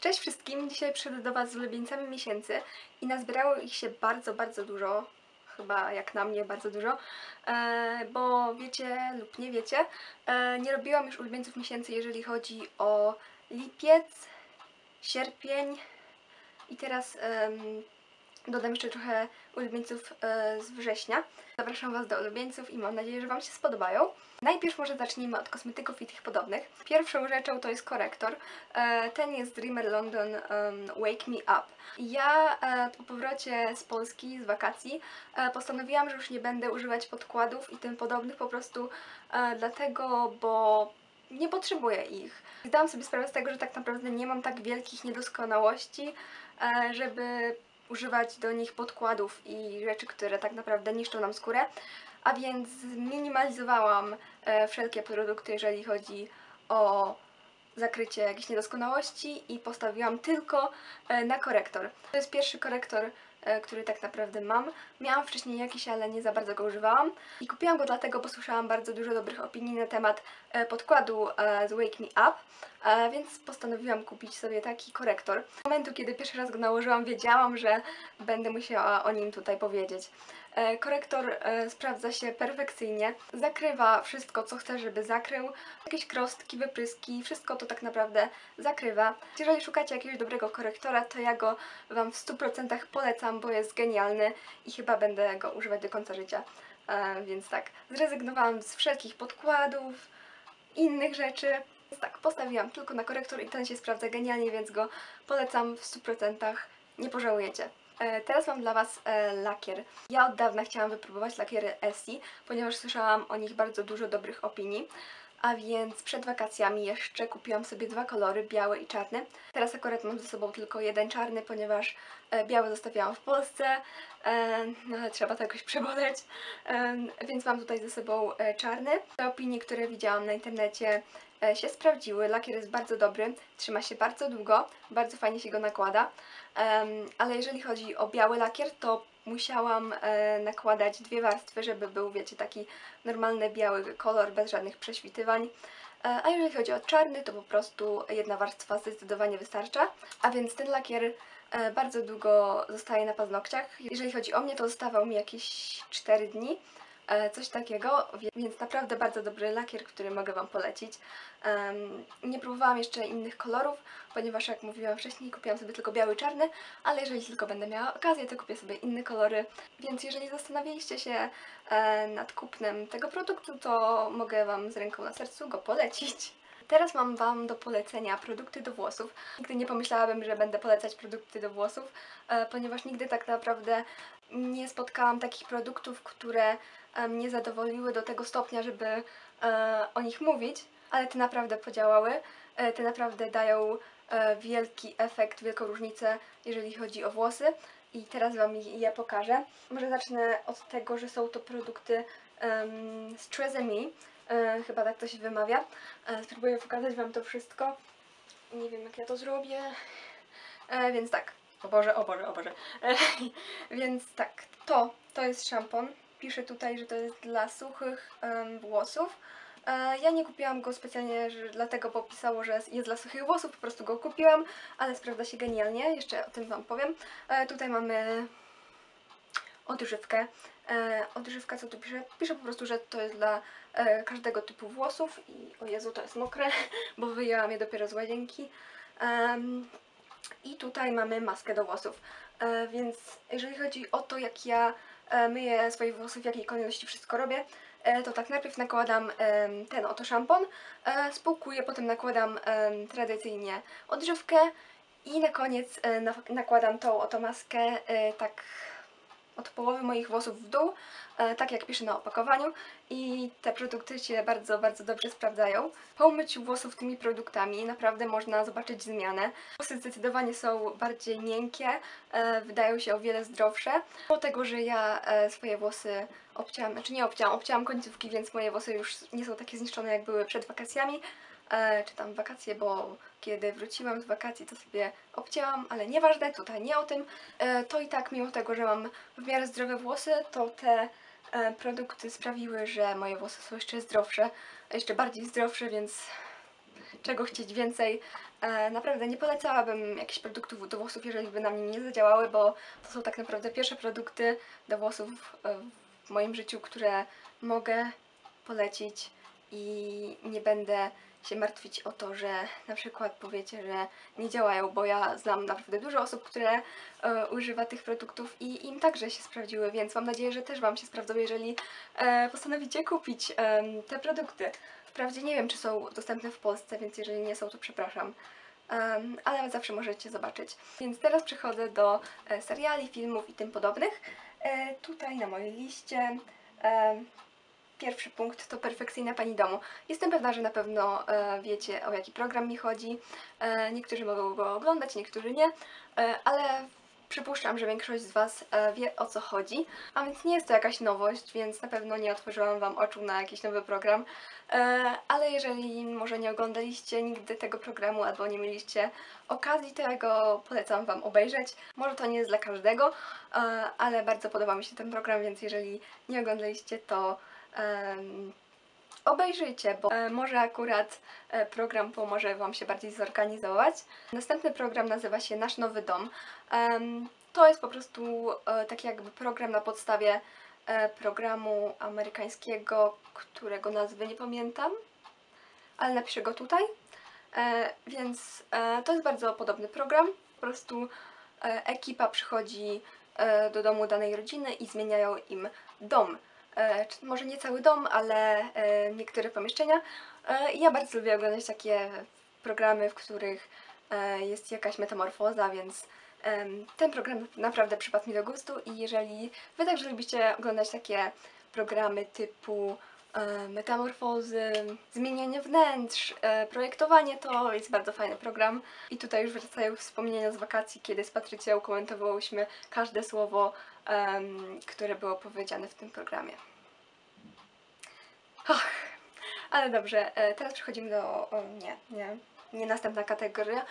Cześć wszystkim! Dzisiaj przyszedł do Was z ulubieńcami miesięcy i nazbierało ich się bardzo, bardzo dużo. Chyba jak na mnie bardzo dużo, e, bo wiecie lub nie wiecie, e, nie robiłam już ulubieńców miesięcy, jeżeli chodzi o lipiec, sierpień i teraz dodam jeszcze trochę ulubieńców e, z września. Zapraszam Was do ulubieńców i mam nadzieję, że Wam się spodobają. Najpierw może zacznijmy od kosmetyków i tych podobnych. Pierwszą rzeczą to jest korektor. E, Ten jest Dreamer London Wake Me Up. Ja e, po powrocie z Polski, z wakacji, postanowiłam, że już nie będę używać podkładów i tym podobnych po prostu dlatego, bo nie potrzebuję ich. Zdałam sobie sprawę z tego, że tak naprawdę nie mam tak wielkich niedoskonałości, żeby używać do nich podkładów i rzeczy, które tak naprawdę niszczą nam skórę. A więc zminimalizowałam e, wszelkie produkty, jeżeli chodzi o zakrycie jakichś niedoskonałości i postawiłam tylko e, na korektor. To jest pierwszy korektor, który tak naprawdę mam. Miałam wcześniej jakiś, ale nie za bardzo go używałam. I kupiłam go dlatego, bo słyszałam bardzo dużo dobrych opinii na temat e, podkładu e, z Wake Me Up, e, więc postanowiłam kupić sobie taki korektor. Z momentu, kiedy pierwszy raz go nałożyłam, wiedziałam, że będę musiała o nim tutaj powiedzieć. E, Korektor e, sprawdza się perfekcyjnie, zakrywa wszystko, co chcę, żeby zakrył. Jakieś krostki, wypryski, wszystko to tak naprawdę zakrywa. Jeżeli szukacie jakiegoś dobrego korektora, to ja go Wam w 100% polecam, bo jest genialny i chyba będę go używać do końca życia. E, Więc tak, zrezygnowałam z wszelkich podkładów, innych rzeczy. Więc tak, postawiłam tylko na korektor i ten się sprawdza genialnie, więc go polecam w 100%. Nie pożałujecie. E, Teraz mam dla Was e, lakier. Ja od dawna chciałam wypróbować lakiery Essie, ponieważ słyszałam o nich bardzo dużo dobrych opinii. A więc przed wakacjami jeszcze kupiłam sobie dwa kolory, biały i czarny. Teraz akurat mam ze sobą tylko jeden czarny, ponieważ e, biały zostawiałam w Polsce, no ale trzeba to jakoś przebodać, e, więc mam tutaj ze sobą czarny. Te opinie, które widziałam na internecie się sprawdziły. Lakier jest bardzo dobry, trzyma się bardzo długo, bardzo fajnie się go nakłada. Ale jeżeli chodzi o biały lakier, to musiałam e, nakładać dwie warstwy, żeby był, wiecie, taki normalny biały kolor bez żadnych prześwitywań. E, a jeżeli chodzi o czarny, to po prostu jedna warstwa zdecydowanie wystarcza. A więc ten lakier e, bardzo długo zostaje na paznokciach. Jeżeli chodzi o mnie, to zostawał mi jakieś 4 dni. E, Coś takiego, więc naprawdę bardzo dobry lakier, który mogę Wam polecić. Nie próbowałam jeszcze innych kolorów, ponieważ jak mówiłam wcześniej, kupiłam sobie tylko biały czarny, ale jeżeli tylko będę miała okazję, to kupię sobie inne kolory. Więc jeżeli zastanawialiście się e, nad kupnem tego produktu, to mogę Wam z ręką na sercu go polecić. Teraz mam Wam do polecenia produkty do włosów. Nigdy nie pomyślałabym, że będę polecać produkty do włosów, e, ponieważ nigdy tak naprawdę nie spotkałam takich produktów, które mnie zadowoliły do tego stopnia, żeby e, o nich mówić, ale te naprawdę podziałały. E, Te naprawdę dają e, wielki efekt, wielką różnicę, jeżeli chodzi o włosy. I teraz Wam je pokażę. Może zacznę od tego, że są to produkty um, z Trezemy. E, chyba tak to się wymawia. E, spróbuję pokazać Wam to wszystko. Nie wiem, jak ja to zrobię. E, więc tak. O Boże, o Boże, o Boże. E, więc tak, to, to jest szampon. Pisze tutaj, że to jest dla suchych em, włosów. E, Ja nie kupiłam go specjalnie że, dlatego, bo pisało, że jest dla suchych włosów, po prostu go kupiłam, ale sprawdza się genialnie, jeszcze o tym Wam powiem. E, Tutaj mamy odżywkę. E, Odżywka, co tu pisze? Pisze po prostu, że to jest dla e, każdego typu włosów i o Jezu, to jest mokre, bo wyjęłam je dopiero z łazienki. Em, I tutaj mamy maskę do włosów. E, Więc jeżeli chodzi o to, jak ja e, myję swoje włosy, w jakiej kolejności wszystko robię, e, to tak najpierw nakładam em, ten oto szampon, e, spłukuję, potem nakładam tradycyjnie odżywkę i na koniec e, na- nakładam tą oto maskę e, tak od połowy moich włosów w dół, e, tak jak pisze na opakowaniu i te produkty się bardzo, bardzo dobrze sprawdzają. Po umyciu włosów tymi produktami naprawdę można zobaczyć zmianę. Włosy zdecydowanie są bardziej miękkie, e, wydają się o wiele zdrowsze. Mimo tego, że ja e, swoje włosy obcięłam, znaczy nie obcięłam, obcięłam końcówki, więc moje włosy już nie są takie zniszczone jak były przed wakacjami, czy tam wakacje, bo kiedy wróciłam z wakacji, to sobie obcięłam, ale nieważne, tutaj nie o tym. E, to i tak, mimo tego, że mam w miarę zdrowe włosy, to te e, produkty sprawiły, że moje włosy są jeszcze zdrowsze, jeszcze bardziej zdrowsze, więc czego chcieć więcej. E, naprawdę nie polecałabym jakichś produktów do włosów, jeżeli by na mnie nie zadziałały, bo to są tak naprawdę pierwsze produkty do włosów e, w moim życiu, które mogę polecić i nie będę się martwić o to, że na przykład powiecie, że nie działają, bo ja znam naprawdę dużo osób, które e, używa tych produktów i im także się sprawdziły, więc mam nadzieję, że też Wam się sprawdzą, jeżeli e, postanowicie kupić em, te produkty. Wprawdzie nie wiem, czy są dostępne w Polsce, więc jeżeli nie są, to przepraszam. Em, ale zawsze możecie zobaczyć. Więc teraz przechodzę do e, seriali, filmów i tym podobnych. E, tutaj na mojej liście em, Pierwszy punkt to perfekcyjna pani domu. Jestem pewna, że na pewno e, wiecie o jaki program mi chodzi. E, niektórzy mogą go oglądać, niektórzy nie, e, ale przypuszczam, że większość z Was wie o co chodzi. A więc nie jest to jakaś nowość, więc na pewno nie otworzyłam Wam oczu na jakiś nowy program. Ale jeżeli może nie oglądaliście nigdy tego programu albo nie mieliście okazji, to ja go polecam Wam obejrzeć. Może to nie jest dla każdego, ale bardzo podoba mi się ten program, więc jeżeli nie oglądaliście, to obejrzyjcie, bo e, może akurat e, program pomoże Wam się bardziej zorganizować. Następny program nazywa się Nasz Nowy Dom. To jest po prostu e, taki jakby program na podstawie programu amerykańskiego, którego nazwy nie pamiętam, ale napiszę go tutaj. Więc to jest bardzo podobny program. Po prostu ekipa przychodzi do domu danej rodziny i zmieniają im dom. E, może nie cały dom, ale e, niektóre pomieszczenia. E, i ja bardzo lubię oglądać takie programy, w których jest jakaś metamorfoza, więc ten program naprawdę przypadł mi do gustu i jeżeli Wy także lubicie oglądać takie programy typu metamorfozy, zmienianie wnętrz, e, projektowanie, to jest bardzo fajny program. I tutaj już wracają wspomnienia z wakacji, kiedy z Patrycją komentowałyśmy każde słowo, które było powiedziane w tym programie. Och, ale dobrze, e, teraz przechodzimy do. O, nie, nie, nie następna kategoria.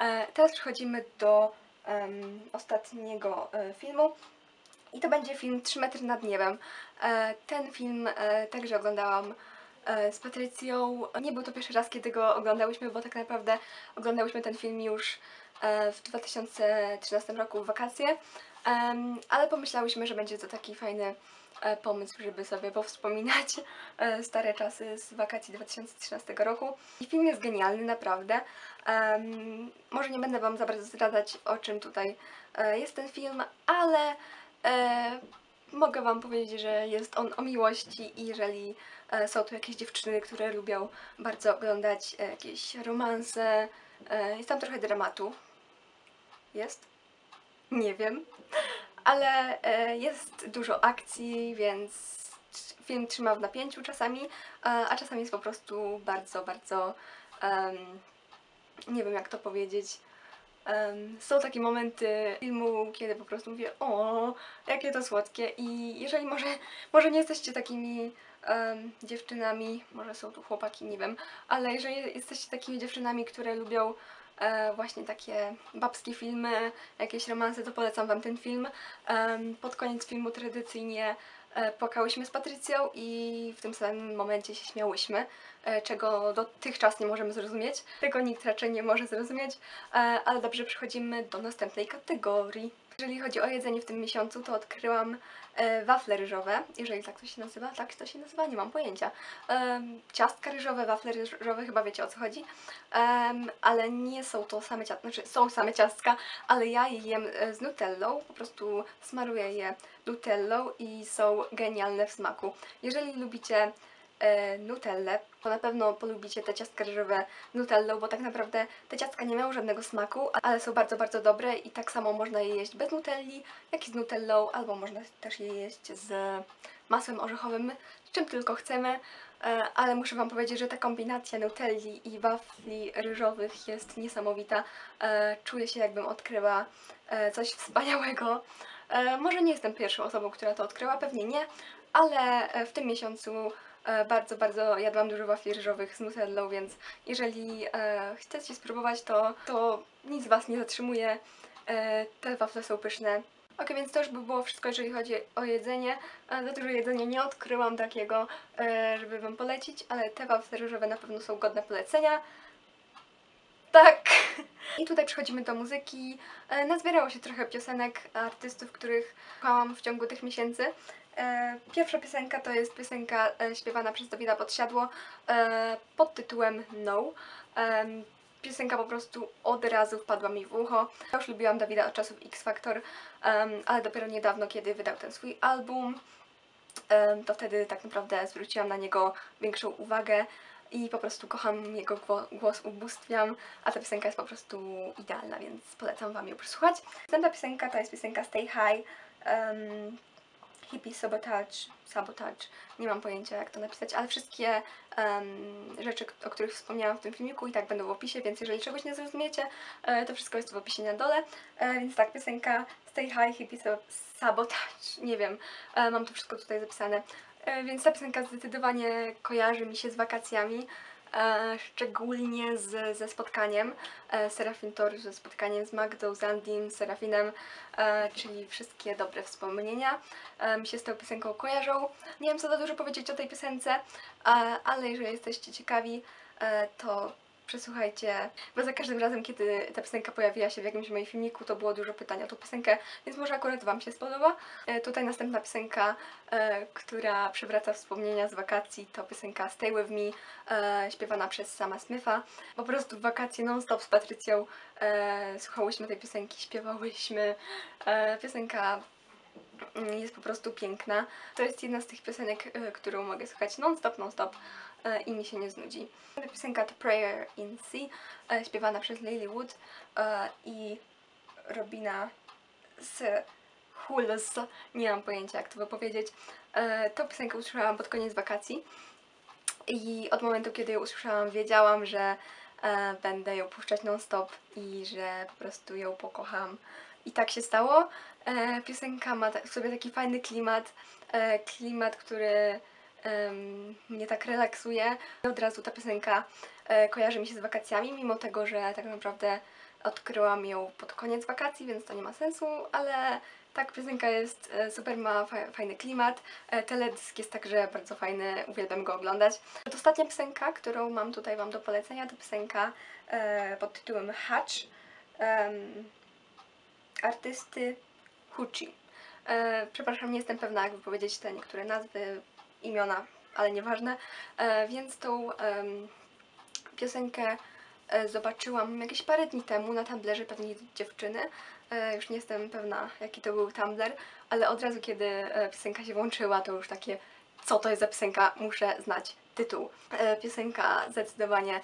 E, Teraz przechodzimy do em, ostatniego e, filmu. I to będzie film 3 metry nad niebem. E, Ten film e, także oglądałam e, z Patrycją. Nie był to pierwszy raz, kiedy go oglądałyśmy, bo tak naprawdę oglądałyśmy ten film już w 2013 roku w wakacje. Ale pomyślałyśmy, że będzie to taki fajny pomysł, żeby sobie powspominać stare czasy z wakacji 2013 roku. I film jest genialny, naprawdę. Może nie będę Wam za bardzo zdradzać, o czym tutaj jest ten film, ale e, mogę Wam powiedzieć, że jest on o miłości i jeżeli e, są tu jakieś dziewczyny, które lubią bardzo oglądać e, jakieś romanse, e, jest tam trochę dramatu. Jest? Nie wiem. Ale e, jest dużo akcji, więc film trzyma w napięciu czasami, e, a czasami jest po prostu bardzo, bardzo. em, nie wiem jak to powiedzieć. Em, są takie momenty filmu, kiedy po prostu mówię, o, jakie to słodkie. I jeżeli może, może nie jesteście takimi em, dziewczynami, może są tu chłopaki, nie wiem, ale jeżeli jesteście takimi dziewczynami, które lubią e, właśnie takie babskie filmy, jakieś romanse, to polecam Wam ten film. Em, pod koniec filmu tradycyjnie e, płakałyśmy z Patrycją i w tym samym momencie się śmiałyśmy, e, czego dotychczas nie możemy zrozumieć. Tego nikt raczej nie może zrozumieć, e, ale dobrze przechodzimy do następnej kategorii. Jeżeli chodzi o jedzenie w tym miesiącu, to odkryłam e, wafle ryżowe, jeżeli tak to się nazywa. Tak to się nazywa? Nie mam pojęcia. Ciastka ryżowe, wafle ryżowe, chyba wiecie o co chodzi. Ale nie są to same ciastka, znaczy są same ciastka, ale ja je jem e, z nutellą, po prostu smaruję je nutellą i są genialne w smaku. Jeżeli lubicie e, nutellę, to na pewno polubicie te ciastka ryżowe nutellą, bo tak naprawdę te ciastka nie mają żadnego smaku, ale są bardzo, bardzo dobre i tak samo można je jeść bez nutelli, jak i z nutellą, albo można też je jeść z masłem orzechowym, czym tylko chcemy. E, Ale muszę Wam powiedzieć, że ta kombinacja nutelli i wafli ryżowych jest niesamowita. E, Czuję się jakbym odkryła e, coś wspaniałego. E, Może nie jestem pierwszą osobą, która to odkryła, pewnie nie, ale e, w tym miesiącu e, bardzo, bardzo jadłam dużo wafli ryżowych z nutellą, więc jeżeli chcecie spróbować, to, to nic Was nie zatrzymuje. Te wafle są pyszne. Ok, więc to już by było wszystko, jeżeli chodzi o jedzenie. Za dużo jedzenia nie odkryłam takiego, żeby Wam polecić, ale te wafle ryżowe na pewno są godne polecenia. Tak. I tutaj przechodzimy do muzyki. E, Nazbierało się trochę piosenek artystów, których słuchałam w ciągu tych miesięcy. E, Pierwsza piosenka to jest piosenka e, śpiewana przez Dawida Podsiadło pod tytułem No. Piosenka po prostu od razu wpadła mi w ucho. Ja już lubiłam Dawida od czasów X Factor, ale dopiero niedawno, kiedy wydał ten swój album, to wtedy tak naprawdę zwróciłam na niego większą uwagę i po prostu kocham jego gło- głos, ubóstwiam, a ta piosenka jest po prostu idealna, więc polecam Wam ją przesłuchać. Następna piosenka to jest piosenka Stay High, um, Hippie Sabotage, Sabotage, nie mam pojęcia jak to napisać, ale wszystkie em, rzeczy, o których wspomniałam w tym filmiku i tak będą w opisie, więc jeżeli czegoś nie zrozumiecie, e, to wszystko jest w opisie na dole. E, więc tak, piosenka Stay High, Hippie Sab- Sabotage, nie wiem, e, mam to wszystko tutaj zapisane. E, Więc ta piosenka zdecydowanie kojarzy mi się z wakacjami, e, szczególnie z, ze spotkaniem e, Serafin Tor, ze spotkaniem z Magdą, Zandim, Serafinem, czyli wszystkie dobre wspomnienia mi się z tą piosenką kojarzą. Nie wiem co za dużo powiedzieć o tej piosence, ale jeżeli jesteście ciekawi, to przesłuchajcie, bo za każdym razem, kiedy ta piosenka pojawiła się w jakimś moim filmiku, to było dużo pytań o tą piosenkę, więc może akurat Wam się spodoba. E, Tutaj następna piosenka, e, która przywraca wspomnienia z wakacji, to piosenka Stay With Me, e, śpiewana przez Sama Smitha. Po prostu w wakacje non-stop z Patrycją słuchałyśmy tej piosenki, śpiewałyśmy. Piosenka mm, jest po prostu piękna. To jest jedna z tych piosenek, którą mogę słuchać non-stop, non-stop i mi się nie znudzi. Piosenka to Prayer in Sea, e, śpiewana przez Lily Wood e, i Robina z Huls, nie mam pojęcia jak to wypowiedzieć. E, Tą piosenkę usłyszałam pod koniec wakacji i od momentu, kiedy ją usłyszałam, wiedziałam, że e, będę ją puszczać non-stop i że po prostu ją pokocham. I tak się stało. E, piosenka ma w sobie taki fajny klimat, e, klimat, który em, mnie tak relaksuje. Od razu ta piosenka e, kojarzy mi się z wakacjami, mimo tego, że tak naprawdę odkryłam ją pod koniec wakacji, więc to nie ma sensu, ale tak, piosenka jest e, super, ma fa- fajny klimat. E, Teledysk jest także bardzo fajny, uwielbiam go oglądać. Ostatnia piosenka, którą mam tutaj Wam do polecenia, to piosenka e, pod tytułem Hatch em, artysty Huchi. E, przepraszam, nie jestem pewna, jak wypowiedzieć te niektóre nazwy, imiona, ale nieważne. E, więc tą piosenkę e, zobaczyłam jakieś parę dni temu na Tumblerze pewnej dziewczyny. E, już nie jestem pewna, jaki to był Tumblr, ale od razu, kiedy piosenka się włączyła, to już takie, co to jest za piosenka, muszę znać tytuł. Piosenka zdecydowanie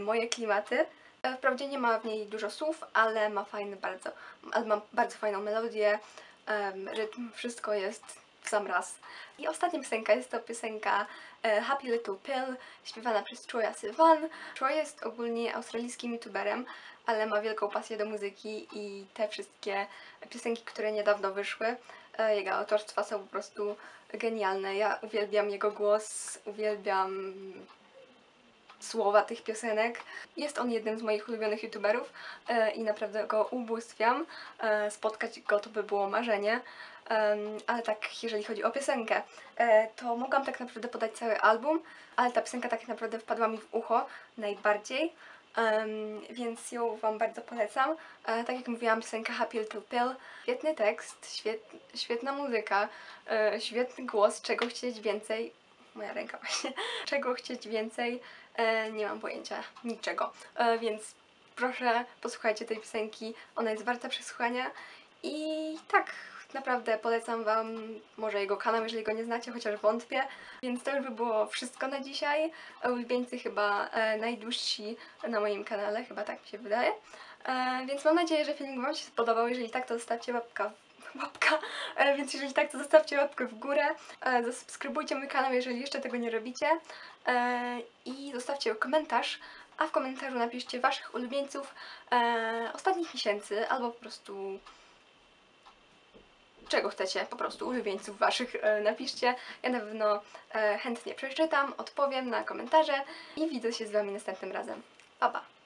moje klimaty. Wprawdzie nie ma w niej dużo słów, ale ma fajny bardzo, ale ma bardzo fajną melodię, rytm, wszystko jest sam raz. I ostatnia piosenka jest to piosenka e, Happy Little Pill, śpiewana przez Troya Sivan. Troy jest ogólnie australijskim youtuberem, ale ma wielką pasję do muzyki i te wszystkie piosenki, które niedawno wyszły, e, jego autorstwa są po prostu genialne. Ja uwielbiam jego głos, uwielbiam słowa tych piosenek. Jest on jednym z moich ulubionych youtuberów e, i naprawdę go ubóstwiam. Spotkać go to by było marzenie. Ale tak, jeżeli chodzi o piosenkę, e, to mogłam tak naprawdę podać cały album, ale ta piosenka tak naprawdę wpadła mi w ucho najbardziej. Więc ją Wam bardzo polecam. E, tak jak mówiłam, piosenka Happy Little Pill. Świetny tekst, świet, świetna muzyka, e, świetny głos, czego chcieć więcej. Moja ręka właśnie. Czego chcieć więcej? Nie mam pojęcia, niczego. Więc proszę, posłuchajcie tej piosenki. Ona jest warta przesłuchania. I tak, naprawdę polecam Wam może jego kanał, jeżeli go nie znacie, chociaż wątpię. Więc to już by było wszystko na dzisiaj. Ulubieńcy chyba e, najdłużsi na moim kanale, chyba tak mi się wydaje. E, więc mam nadzieję, że filmik Wam się spodobał. Jeżeli tak, to zostawcie łapka łapka, e, więc jeżeli tak, to zostawcie łapkę w górę, e, zasubskrybujcie mój kanał, jeżeli jeszcze tego nie robicie e, i zostawcie komentarz, a w komentarzu napiszcie Waszych ulubieńców ostatnich miesięcy, albo po prostu czego chcecie, po prostu ulubieńców Waszych e, napiszcie. Ja na pewno e, chętnie przeczytam, odpowiem na komentarze i widzę się z Wami następnym razem. Pa, pa!